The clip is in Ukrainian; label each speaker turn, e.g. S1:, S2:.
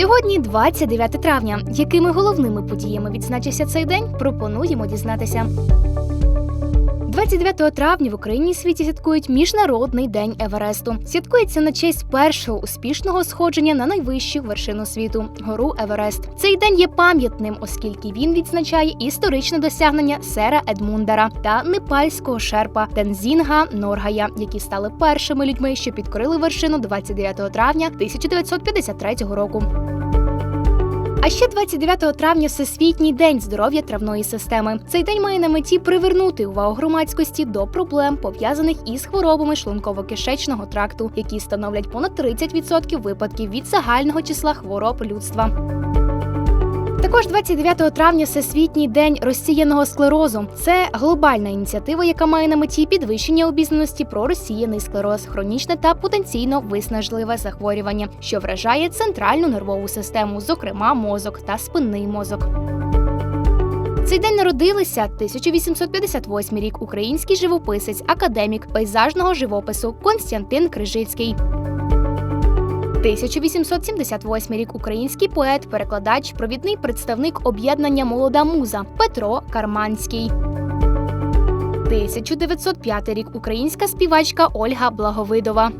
S1: Сьогодні 29 травня. Якими головними подіями відзначився цей день? Пропонуємо дізнатися. 29 травня в Україні світі святкують Міжнародний день Евересту. Святкується на честь першого успішного сходження на найвищу вершину світу гору Еверест. Цей день є пам'ятним, оскільки він відзначає історичне досягнення сера Едмундара та непальського шерпа Тензінга Норгая, які стали першими людьми, що підкорили вершину 29 травня 1953 року. А ще 29 травня Всесвітній день здоров'я травної системи. Цей день має на меті привернути увагу громадськості до проблем, пов'язаних із хворобами шлунково-кишечного тракту, які становлять понад 30% випадків від загального числа хвороб людства. Також 29 травня Всесвітній день розсіяного склерозу. Це глобальна ініціатива, яка має на меті підвищення обізнаності про розсіяний склероз, хронічне та потенційно виснажливе захворювання, що вражає центральну нервову систему, зокрема мозок та спинний мозок. Цей день народилися 1858 рік український живописець, академік пейзажного живопису Константин Крижицький. 1878 рік український поет, перекладач, провідний представник об'єднання Молода муза Петро Карманський. 1905 рік українська співачка Ольга Благовидова.